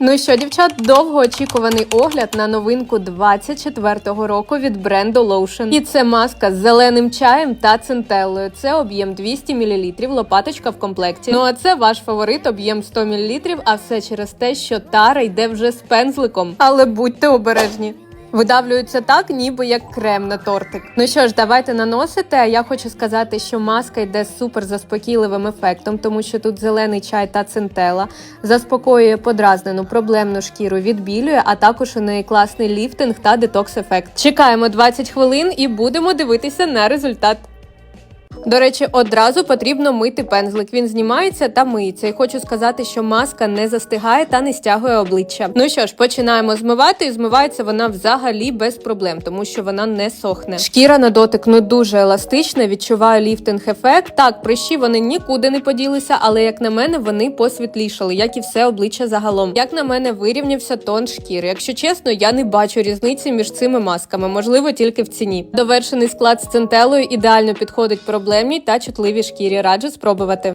Ну що, дівчат, довгоочікуваний огляд на новинку 24-го року від бренду Lotion. І це маска з зеленим чаєм та центеллою. Це об'єм 200 мл, лопаточка в комплекті. Ну а це ваш фаворит, об'єм 100 мл, а все через те, що тара йде вже з пензликом. Але будьте обережні. Видавлюється так, ніби як крем на тортик. Ну що ж, давайте наносити. А я хочу сказати, що маска йде з супер заспокійливим ефектом, тому що тут зелений чай та центела заспокоює подразнену проблемну шкіру, відбілює, а також у неї класний ліфтинг та детокс ефект. Чекаємо 20 хвилин і будемо дивитися на результат. До речі, одразу потрібно мити пензлик. Він знімається та миється. І хочу сказати, що маска не застигає та не стягує обличчя. Ну що ж, починаємо змивати, і змивається вона взагалі без проблем, тому що вона не сохне. Шкіра на дотик ну дуже еластична, відчуваю ліфтинг ефект. Так, прищі вони нікуди не поділися, але як на мене, вони посвітлішали, як і все обличчя загалом. Як на мене, вирівнявся тон шкіри. Якщо чесно, я не бачу різниці між цими масками, можливо, тільки в ціні. Довершений склад з центелою ідеально підходить проблемній та чутливій шкірі. Раджу спробувати.